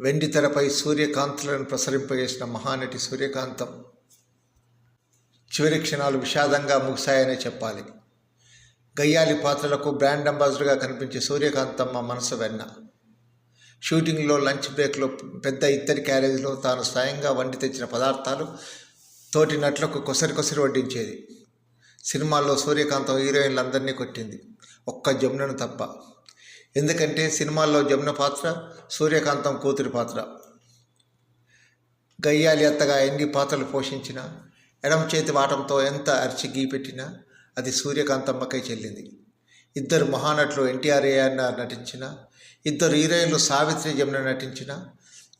వెండి తెరపై సూర్యకాంతులను ప్రసరింపజేసిన మహానటి సూర్యకాంతం. చివరి క్షణాలు విషాదంగా ముగిశాయనే చెప్పాలి. గయ్యాలి పాత్రలకు బ్రాండ్ అంబాసిడర్గా కనిపించే సూర్యకాంతమ్మ మనసు వెన్న. షూటింగ్లో లంచ్ బ్రేక్లో పెద్ద ఇద్దరి క్యారేజ్లో తాను స్వయంగా వండి తెచ్చిన పదార్థాలు తోటి నటులకు కొసరి కొసరి వడ్డించేది. సినిమాల్లో సూర్యకాంతం హీరోయిన్లందరినీ కొట్టింది. ఒక్క జమునను తప్ప ఎందుకంటే సినిమాల్లో జమున పాత్ర సూర్యకాంతం కూతురి పాత్ర. గయ్యాలి అత్తగా ఎన్ని పాత్రలు పోషించినా ఎడమ చేతి వాటంతో ఎంత అరిచి గీపెట్టినా అది సూర్యకాంతమ్మకై చెల్లింది. ఇద్దరు మహానటులు ఎన్టీఆర్ ఏఆర్ఆర్ నటించిన ఇద్దరు హీరోయిన్లు సావిత్రి జమున నటించిన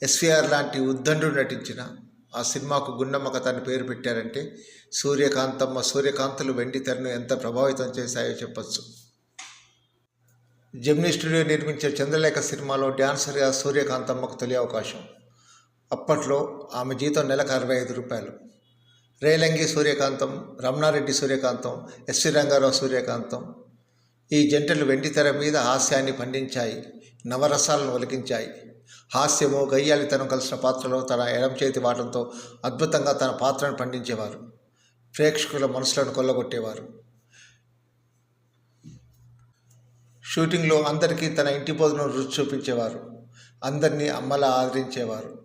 ఎస్వీఆర్ లాంటి ఉద్దండు నటించిన ఆ సినిమాకు గుండమ్మ కథ అని పేరు పెట్టారంటే సూర్యకాంతమ్మ సూర్యకాంతులు వెండి తెరను ఎంత ప్రభావితం చేశాయో చెప్పచ్చు. జెమినీ స్టూడియో నిర్మించే చంద్రలేఖ సినిమాలో డ్యాన్సర్గా సూర్యకాంతమ్మకు తొలి అవకాశం. అప్పట్లో ఆమె జీతం నెలకు అరవై ఐదు రూపాయలు. Relangi Suryakantham Ramanareddy Suryakantham S V Rangarao Suryakantham. ఈ జంటలు వెండితెర మీద హాస్యాన్ని పండించాయి నవరసాలను ఒలికించాయి. హాస్యము గయ్యాలితనం కలిసిన పాత్రలో తన ఎడం చేతి వాటంతో అద్భుతంగా తన పాత్రను పండించేవారు. ప్రేక్షకుల మనసులను కొల్లగొట్టేవారు. షూటింగ్లో అందరికీ తన ఇంటి భోజనం రుచి చూపించేవారు. అందరినీ అమ్మలా ఆదరించేవారు.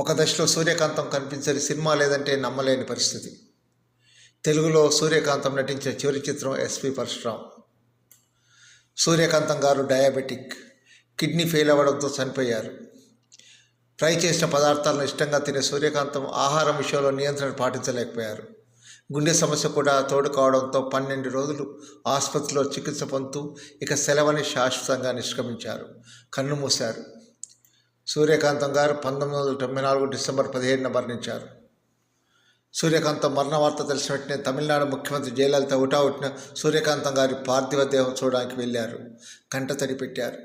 ఒక దశలో సూర్యకాంతం కనిపించని సినిమా లేదంటే నమ్మలేని పరిస్థితి. తెలుగులో సూర్యకాంతం నటించే చివరి చిత్రం ఎస్పి పరశురాం. సూర్యకాంతం గారు డయాబెటిక్ కిడ్నీ ఫెయిల్ అవ్వడంతో చనిపోయారు. ఫ్రై చేసిన పదార్థాలను ఇష్టంగా తినే సూర్యకాంతం ఆహారం విషయంలో నియంత్రణ పాటించలేకపోయారు. గుండె సమస్య కూడా తోడు కావడంతో పన్నెండు రోజులు ఆసుపత్రిలో చికిత్స పొందుతూ ఇక సెలవని శాశ్వతంగా నిష్క్రమించారు. కన్ను మూశారు. సూర్యకాంతం గారు పంతొమ్మిది వందల తొంభై నాలుగు డిసెంబర్ పదిహేడున మరణించారు. సూర్యకాంతం మరణ వార్త తెలిసిన వెంటనే తమిళనాడు ముఖ్యమంత్రి జయలలిత ఉటావుట్టిన సూర్యకాంతం గారి పార్థివ దేహం చూడడానికి వెళ్ళారు. కంట తడి పెట్టారు.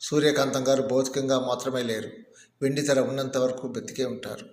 సూర్యకాంతం గారు భౌతికంగా మాత్రమే లేరు. వెండి తెర ఉన్నంత వరకు బతికే ఉంటారు.